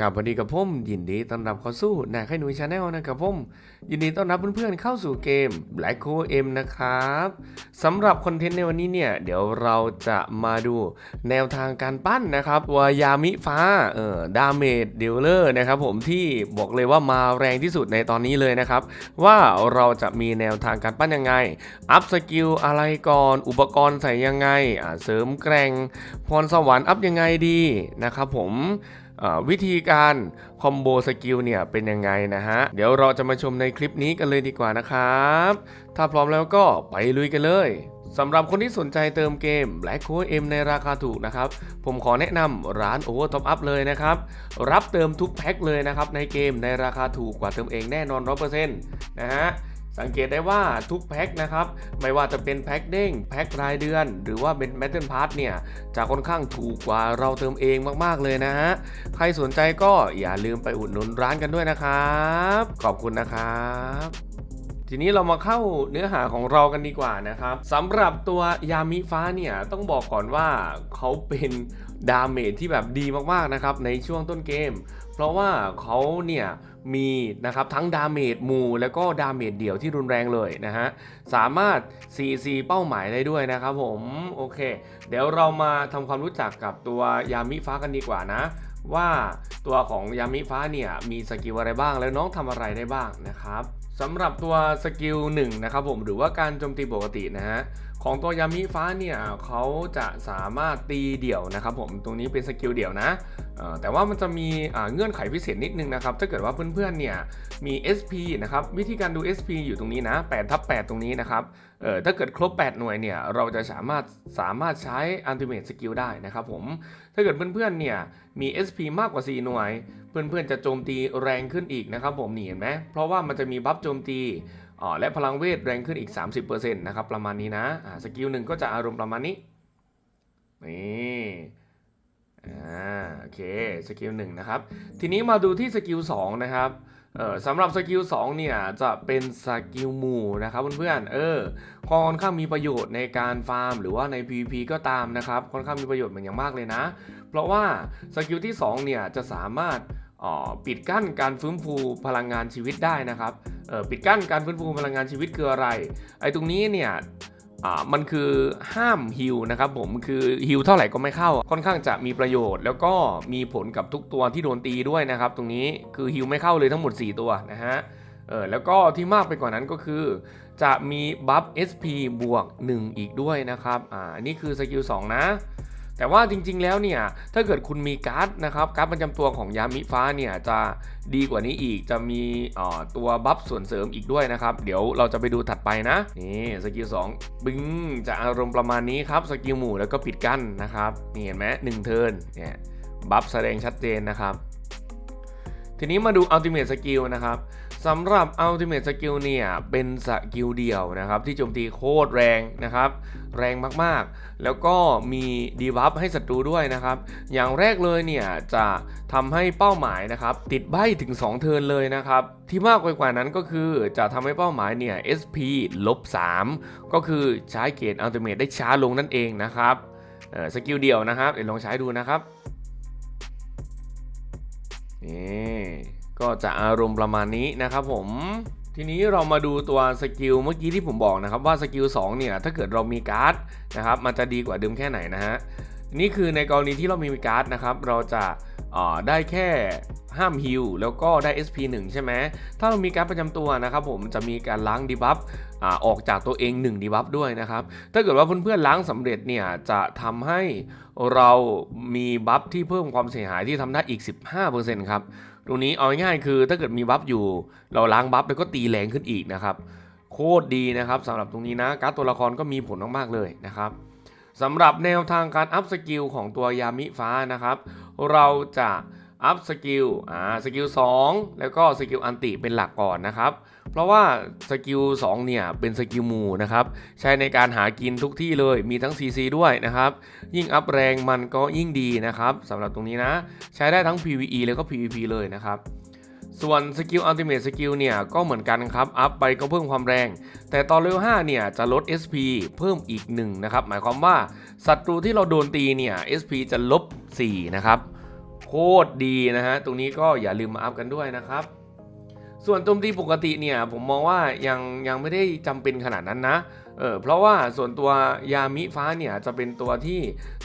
กับวัสดีกับผมยินดีต้อนรับเข้าสู่นาไข่หนุ่ยชาแนลนะครับผมยินดีต้อนรับเพื่อนๆเข้าสู่เกม Black c o M นะครับสำหรับคอนเทนต์ในวันนี้เนี่ยเดี๋ยวเราจะมาดูแนวทางการปั้นนะครับตัวยามิฟ้าเอ่อดาเมจเดลเลอร์นะครับผมที่บอกเลยว่ามาแรงที่สุดในตอนนี้เลยนะครับ ว่าเราจะมีแนวทางการปั้นยังไง อัพสกิลอะไรก่อนอุปกรณ์ใส่ยังไงเสริมแกร่งพรสวรรค์อัพยังไงดีนะครับผม วิธีการคอมโบสกิลเนี่ยเป็นยังไงนะฮะ เดี๋ยวเราจะมาชมในคลิปนี้กันเลยดีกว่านะครับ ถ้าพร้อมแล้วก็ไปลุยกันเลยสำหรับคนที่สนใจเติมเกม Black c o M ในราคาถูกนะครับ ผมขอแนะนำร้าน Over Top Up เลยนะครับ รับเติมทุกแพ็คเลยนะครับในเกมในราคาถูกกว่าเติมเองแน่นอน 100%นะฮะ สังเกตได้ว่าทุกแพ็คนะครับ ไม่ว่าจะเป็นแพ็คเด้งแพ็ครายเดือน หรือว่าเป็นแมทเทิลพาร์ทเนี่ยจะค่อนข้างถูกกว่าเราเติมเองมากๆเลยนะฮะ ใครสนใจก็อย่าลืมไปอุดหนุนร้านกันด้วยนะครับ ขอบคุณนะครับทีนี้เรามาเข้าเนื้อหาของเรากันดีกว่านะครับสำหรับตัวยามิฟ้าเนี่ยต้องบอกก่อนว่าเขาเป็นดาเมจที่แบบดีมากๆนะครับในช่วงต้นเกม เพราะว่าเขาเนี่ย มีนะครับทั้งดาเมจหมู่แล้วก็ดาเมจเดี่ยวที่รุนแรงเลยนะฮะ สามารถ CC เป้าหมายได้ด้วยนะครับผมโอเค เดี๋ยวเรามาทำความรู้จักกับตัวยามิฟ้ากันดีกว่านะ ว่าตัวของยามิฟ้าเนี่ยมีสกิลอะไรบ้างแล้วน้องทำอะไรได้บ้างนะครับสำหรับตัวสกิล1นะครับผมหรือว่าการโจมตีปกตินะฮะ ของตัวยามิฟ้าเนี่ยเขาจะสามารถตีเดี่ยวนะครับผมตรงนี้เป็นสกิลเดี่ยวนะแต่ว่ามันจะมีเงื่อนไขพิเศษนิดนึงนะครับถ้าเกิดว่าเพื่อนๆเนี่ยมี SP นะครับวิธีการดู SP อยู่ตรงนี้นะ8ทับ8ตรงนี้นะครับถ้าเกิดครบ 8 หน่วยเนี่ยเราจะสามารถสามารถใช้ Ultimate Skill ได้นะครับผมถ้าเกิดเพื่อนๆเนี่ยมี SP มากกว่า 4 หน่วย เพื่อนๆจะโจมตีแรงขึ้นอีกนะครับผมนี่เห็นไหมเพราะว่ามันจะมีบัฟโจมตี อ๋อและพลังเวทแรงขึ้นอีก 30%นะครับประมาณนี้นะสกิลหนึ่งก็จะอารมณ์ประมาณนี้นี่อ่าโอเคสกิลหนึ่งนะครับ ทีนี้มาดูที่สกิล2นะครับเออสำหรับสกิล2เนี่ยจะเป็นสกิลหมู่นะครับเพื่อนๆ เออค่อนข้างมีประโยชน์ในการฟาร์ม หรือว่าใน PVP ก็ตามนะครับค่อนข้างมีประโยชน์เหมือนอย่างมากเลยนะ เพราะว่าสกิลที่2เนี่ยจะสามารถ ปิดกั้นการฟื้นฟูพลังงานชีวิตได้นะครับออปิดกั้นการฟื้นฟูพลังงานชีวิตคืออะไรไอ้ตรงนี้เนี่ยมันคือห้ามฮิลนะครับผมคือฮิลเท่าไหร่ก็ไม่เข้า ค่อนข้างจะมีประโยชน์ แล้วก็มีผลกับทุกตัวที่โดนตีด้วยนะครับ ตรงนี้คือฮิลไม่เข้าเลยทั้งหมด 4 ตัวนะฮะเออแล้วก็ที่มากไปกว่านั้นก็คือ จะมีบัฟ SP บวก 1 อีกด้วยนะครับอ่านี่คือสกิล2นะ แต่ว่าจริงๆแล้วเนี่ยถ้าเกิดคุณมีการ์ดนะครับการ์ดประจำตัวของยามิฟ้าเนี่ยจะดีกว่านี้อีกจะมีอ่อตัวบัฟส่วนเสริมอีกด้วยนะครับ เดี๋ยวเราจะไปดูถัดไปนะนี่สกิล2บึ้งจะอารมณ์ประมาณนี้ครับสกิลหมู่แล้วก็ปิดกั้นนะครับนี่เห็นไหมหนึ่งเทิร์นเนี่ยบัฟแสดงชัดเจนนะครับ ทีนี้มาดู Ultimate Skill นะครับ สำหรับ Ultimate Skill เนี่ย เป็นสกิลเดียวนะครับ ที่โจมตีโคตรแรงนะครับ แรงมากๆ แล้วก็มีดีบัฟให้ศัตรูด้วยนะครับ อย่างแรกเลยเนี่ย จะทำให้เป้าหมายนะครับ ติดใบถึง 2 เทินเลยนะครับ ที่มากไปกว่านั้นก็คือจะทำให้เป้าหมายเนี่ย SP ลบ 3 ก็คือใช้เกรด Ultimate ได้ช้าลงนั่นเองนะครับสกิลเดียวนะครับ เดี๋ยวลองใช้ดูนะครับนี่ ก็จะอารมณ์ประมาณนี้นะครับผมทีนี้เรามาดูตัวสกิลเมื่อกี้ที่ผมบอกนะครับว่าสกิล2เนี่ยถ้าเกิดเรามีการ์ดนะครับมันจะดีกว่าเดิมแค่ไหนนะฮะ นี่คือในกรณีที่เรามีการ์ดนะครับ เราจะได้แค่ห้ามฮิลแล้วก็ได้ SP 1 ใช่ไหมถ้าเรามีการ์ดประจำตัวนะครับผมจะมีการล้างดีบัฟอออกจากตัวเอง1ดีบัฟด้วยนะครับ ถ้าเกิดว่าเพื่อนๆล้างสำเร็จเนี่ยจะทำให้เรามีบัฟที่เพิ่มความเสียหายที่ทำได้อีก 15%ครับ ตรงนี้เอาง่ายๆคือถ้าเกิดมีบัฟอยู่ เราล้างบัฟแล้วก็ตีแรงขึ้นอีกนะครับ โคตรดีนะครับสำหรับตรงนี้นะการ์ดตัวละครก็มีผลมากๆเลยนะครับ สำหรับแนวทางการอัพสกิลของตัวยามิฟ้านะครับ เราจะอัพสกิลอ่าสกิล2แล้วก็สกิลอันติเป็นหลักก่อนนะครับ เพราะว่าสกิล2เนี่ยเป็นสกิลหมู่นะครับ ใช้ในการหากินทุกที่เลยมีทั้ง CC ด้วยนะครับ ยิ่งอัพแรงมันก็ยิ่งดีนะครับสำหรับตรงนี้นะ ใช้ได้ทั้ง PVE แล้วก็ PVP เลยนะครับ ส่วนสกิล Ultimate Skill เนี่ยก็เหมือนกันครับอัพไปก็เพิ่มความแรง แต่ตอนเลเวล5เนี่ยจะลด SP เพิ่มอีก1นะครับหมายความว่าศัตรูที่เราโดนตีเนี่ย SP จะลบ4นะครับโคตรดีนะฮะตรงนี้ก็อย่าลืมมาอัพกันด้วยนะครับ ส่วนโจมตีปกติเนี่ยผมมองว่ายังยังไม่ได้จำเป็นขนาดนั้นนะเออเพราะว่าส่วนตัวยามิฟ้าเนี่ยจะเป็นตัวที่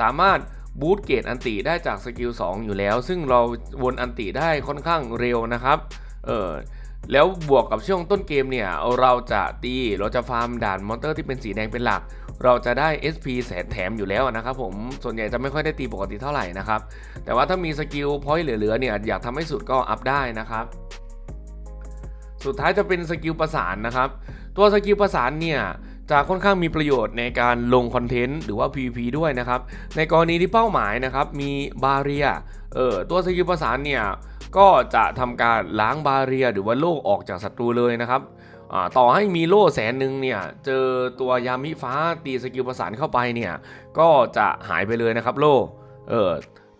สามารถ บูตเกตอันติได้จากสกิล2อยู่แล้ว ซึ่งเราวนอันติได้ค่อนข้างเร็วนะครับเออแล้วบวกกับช่วงต้นเกมเนี่ย เราจะตีเราจะฟาร์มด่านมอนเตอร์ที่เป็นสีแดงเป็นหลัก เราจะได้ SP แสนแถมอยู่แล้วนะครับผมส่วนใหญ่จะไม่ค่อยได้ตีปกติเท่าไหร่นะครับ แต่ว่าถ้ามีสกิลพอยต์เหลือๆเนี่ย อยากทำให้สุดก็อัพได้นะครับ สุดท้ายจะเป็นสกิลประสานนะครับ ตัวสกิลประสานเนี่ย จะค่อนข้างมีประโยชน์ในการลงคอนเทนต์หรือว่า PVP ด้วยนะครับ ในกรณีที่เป้าหมายนะครับมีบาเรียเออตัวสกิลประสานเนี่ยก็จะทำการล้างบาเรียหรือว่าโล่ออกจากศัตรูเลยนะครับต่อให้มีโล่แสนหนึ่งเนี่ยเจอตัวยามิฟ้าตีสกิลประสานเข้าไปเนี่ยก็จะหายไปเลยนะครับโล่เออ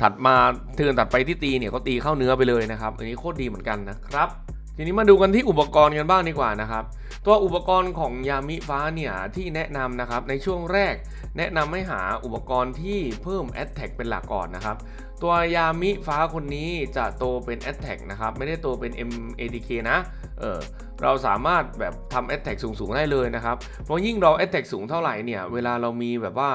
ถัดมาเทิร์นถัดไปที่ตีเนี่ยก็ตีเข้าเนื้อไปเลยนะครับ อันนี้โคตรดีเหมือนกันนะครับ ทีนี้มาดูกันที่อุปกรณ์กันบ้างดีกว่านะครับ ตัวอุปกรณ์ของยามิฟ้าเนี่ยที่แนะนำนะครับในช่วงแรก แนะนำให้หาอุปกรณ์ที่เพิ่ม a t t a c เป็นหลักก่อนนะครับตัวยามิฟ้าคนนี้จะโตเป็น a t t a c นะครับไม่ได้โตเป็น MADK นะเออ เราสามารถแบบทำ a t t a c สูงๆได้เลยนะครับ เพราะยิ่งเรา a t t a c สูงเท่าไหร่เนี่ย เวลาเรามีแบบว่า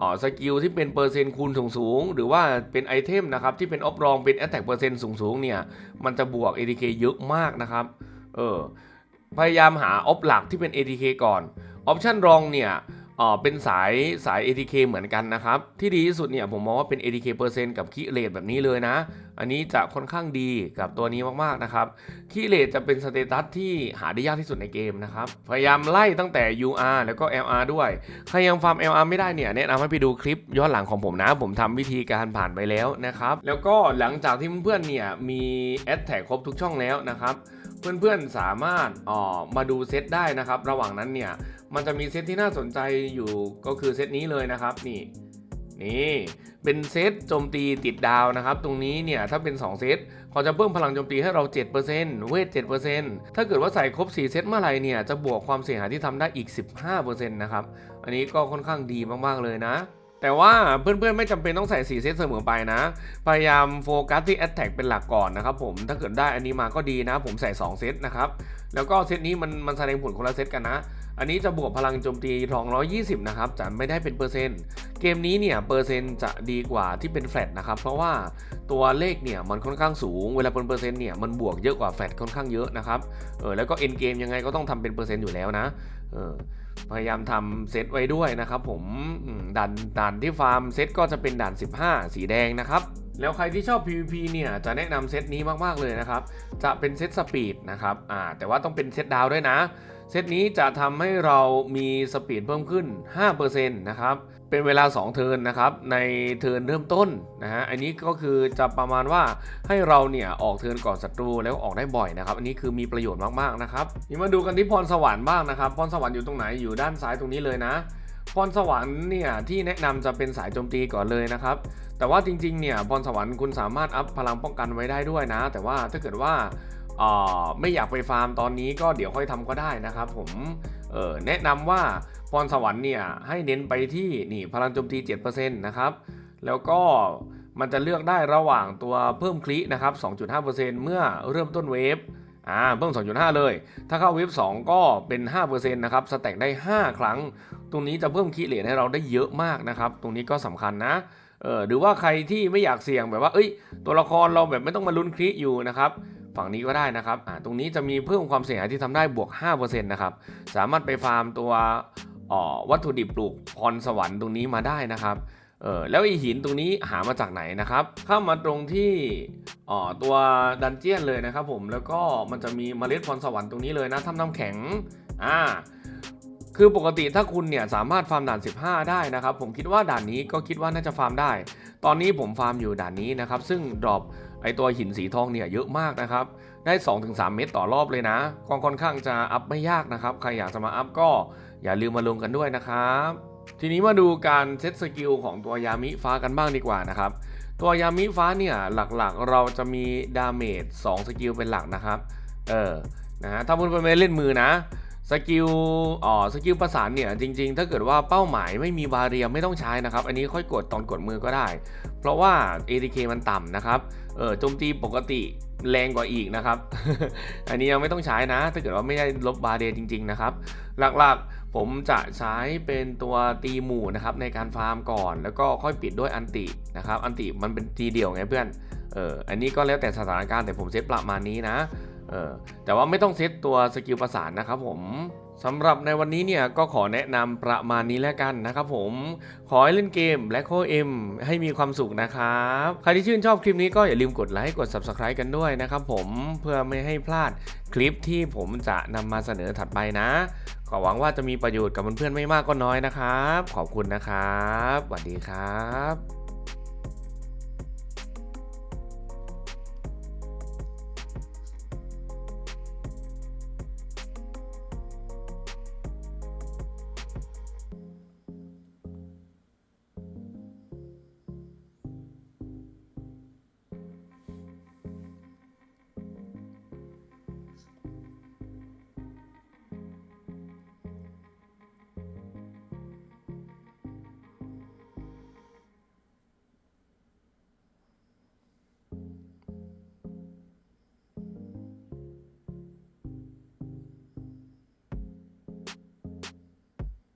อ๋อสกิลที่เป็นเปอร์เซ็นต์คูณสูงๆหรือว่าเป็นไอเทมนะครับที่เป็นออฟรองเป็น a t t a c เปอร์เซ็นต์สูงๆเนี่ย มันจะบวก ATK เยอะมากนะครับ เออ พยายามหาออฟหลักที่เป็น ATK ก่อน ออปชันรองเนี่ย ออเป็นสายสาย ATK เหมือนกันนะครับ ที่ดีที่สุดเนี่ยผมมองว่าเป็น ATK เปอร์เซ็นต์กับคีเลตแบบนี้เลยนะ อันนี้จะค่อนข้างดีกับตัวนี้มากๆนะครับคีเลตจะเป็นสเตตัสที่หาได้ยากที่สุดในเกมนะครับ พยายามไล่ตั้งแต่ UR แล้วก็ LR ด้วย ใครยังฟาร์ม LR ไม่ได้เนี่ยแนะนำให้ไปดูคลิปย้อนหลังของผมนะ ผมทำวิธีการผ่านไปแล้วนะครับ แล้วก็หลังจากที่เพื่อนๆเนี่ยมีแอดแท็กครบทุกช่องแล้วนะครับ เพื่อนๆสามารถออมาดูเซตได้นะครับ ระหว่างนั้นเนี่ยมันจะมีเซตที่น่าสนใจอยู่ก็คือเซตนี้เลยนะครับนี่นี่เป็นเซตโจมตีติดดาวนะครับ ตรงนี้เนี่ยถ้าเป็น 2 เซตเขาจะเพิ่มพลังโจมตีให้เรา 7%เวท 7%ถ้าเกิดว่าใส่ครบ 4 เซตเมื่อไหร่เนี่ยจะบวกความเสียหายที่ทำได้อีก 15%นะครับ อันนี้ก็ค่อนข้างดีมากๆเลยนะ แต่ว่าเพื่อนๆไม่จำเป็นต้องใส่4เซตเสมอไปนะ พยายามโฟกัสที่แอตแทกเป็นหลักก่อนนะครับผมถ้าเกิดได้อันนี้มาก็ดีนะ ผมใส่ 2 เซตนะครับ แล้วก็เซตนี้มันมันแสดงผลคนละเซตกันนะ อันนี้จะบวกพลังโจมตีทอง120 นะครับ จะไม่ได้เป็นเปอร์เซ็นต์ เกมนี้เนี่ยเปอร์เซ็นต์จะดีกว่าที่เป็นแฟลตนะครับ เพราะว่าตัวเลขเนี่ยมันค่อนข้างสูง เวลาเป็นเปอร์เซ็นต์เนี่ยมันบวกเยอะกว่าแฟลตค่อนข้างเยอะนะครับ เออแล้วก็เอ็นเกมยังไงก็ต้องทำเป็นเปอร์เซ็นต์อยู่แล้วนะ เออพยายามทำเซตไว้ด้วยนะครับผมอืมด่านด่านที่ฟาร์มเซตก็จะเป็นด่าน 15 สีแดงนะครับแล้วใครที่ชอบ PVP เนี่ยจะแนะนำเซตนี้มาก ๆ เลยนะครับ จะเป็นเซตสปีดนะครับ อ่า แต่ว่าต้องเป็นเซตดาวด้วยนะ เซตนี้จะทำให้เรามีสปีดเพิ่มขึ้น 5%นะครับ เป็นเวลา 2 เทิร์นนะครับ ในเทิร์นเริ่มต้นนะฮะ อันนี้ก็คือจะประมาณว่าให้เราเนี่ยออกเทิร์นก่อนศัตรูแล้วออกได้บ่อยนะครับ อันนี้คือมีประโยชน์มากๆนะครับนี่มาดูกันที่พรสวรรค์บ้างนะครับ พรสวรรค์อยู่ตรงไหน อยู่ด้านซ้ายตรงนี้เลยนะ พรสวรรค์เนี่ยที่แนะนำจะเป็นสายโจมตีก่อนเลยนะครับ แต่ว่าจริงๆเนี่ยพรสวรรค์คุณสามารถอัพพลังป้องกันไว้ได้ด้วยนะ แต่ว่าถ้าเกิดว่า ไม่อยากไปฟาร์มตอนนี้ก็เดี๋ยวค่อยทำก็ได้นะครับ ผมเออแนะนำว่าพรสวรรค์เนี่ยให้เน้นไปที่นี่พลังโจมตี 7%นะครับ แล้วก็มันจะเลือกได้ระหว่างตัวเพิ่มคลินะครับ 2.5%เมื่อเริ่มต้นเวฟอ่าเพิ่ม 2.5 เลย ถ้าเข้าเวฟ2ก็เป็น 5%นะครับสแต็กได้ 5 ครั้ง ตรงนี้จะเพิ่มคีเลทให้เราได้เยอะมากนะครับ ตรงนี้ก็สำคัญนะเออหรือว่าใครที่ไม่อยากเสี่ยงแบบว่า เอ้ย ตัวละครเราแบบไม่ต้องมาลุ้นคลิอยู่นะครับ ฝั่งนี้ก็ได้นะครับอ่าตรงนี้จะมีเพิ่มความเสี่ยงที่ทำได้บวก 5%นะครับสามารถไปฟาร์มตัววัตถุดิบปลูกพรสวรรค์ตรงนี้มาได้นะครับเออแล้วไอหินตรงนี้หามาจากไหนนะครับ เข้ามาตรงที่อ๋อตัวดันเจียนเลยนะครับผมแล้วก็มันจะมีเมล็ดพรสวรรค์ตรงนี้เลยนะทำน้ำแข็งอ่าคือปกติถ้าคุณเนี่ยสามารถฟาร์มด่าน 15 ได้นะครับ ผมคิดว่าด่านนี้ก็คิดว่าน่าจะฟาร์มได้ ตอนนี้ผมฟาร์มอยู่ด่านนี้นะครับ ซึ่งดรอป ไอตัวหินสีทองเนี่ยเยอะมากนะครับ ได้ 2-3 เม็ดต่อรอบเลยนะก็ค่อนข้างจะอัพไม่ยากนะครับ ใครอยากจะมาอัพก็อย่าลืมมาลงกันด้วยนะครับ ทีนี้มาดูการเซตสกิลของตัวยามิฟ้ากันบ้างดีกว่านะครับ ตัวยามิฟ้าเนี่ยหลักๆเราจะมีดาเมจ2สกิลเป็นหลักนะครับ เออ นะฮะถ้าเพื่อนๆไม่เล่นมือนะ สกิลอ๋อสกิลประสานเนี่ยจริง ๆ ถ้าเกิดว่าเป้าหมายไม่มีบาเรียไม่ต้องใช้นะครับ อันนี้ค่อยกดตอนกดมือก็ได้ เพราะว่า ATK มันต่ำนะครับเออโจมตีปกติแรงกว่าอีกนะครับ อันนี้ยังไม่ต้องใช้นะ ถ้าเกิดว่าไม่ได้ลบบาเรียจริง ๆ นะครับ หลักๆผมจะใช้เป็นตัวตีหมู่นะครับในการฟาร์มก่อน แล้วก็ค่อยปิดด้วยอันตินะครับ อันติมันเป็นทีเดียวไงเพื่อน เออ อันนี้ก็แล้วแต่สถานการณ์แต่ผมเซตประมาณนี้นะ เออแต่ว่าไม่ต้องเซตตัวสกิลประสานนะครับผมสำหรับในวันนี้เนี่ยก็ขอแนะนำประมาณนี้แล้วกันนะครับผม ขอให้เล่นเกม Black Hole M ให้มีความสุขนะครับ ใครที่ชื่นชอบคลิปนี้ก็อย่าลืมกดไลค์กด Subscribe กันด้วยนะครับผมเพื่อไม่ให้พลาดคลิปที่ผมจะนำมาเสนอถัดไปนะ ขอหวังว่าจะมีประโยชน์กับเพื่อนๆไม่มากก็น้อยนะครับ ขอบคุณนะครับสวัสดีครับ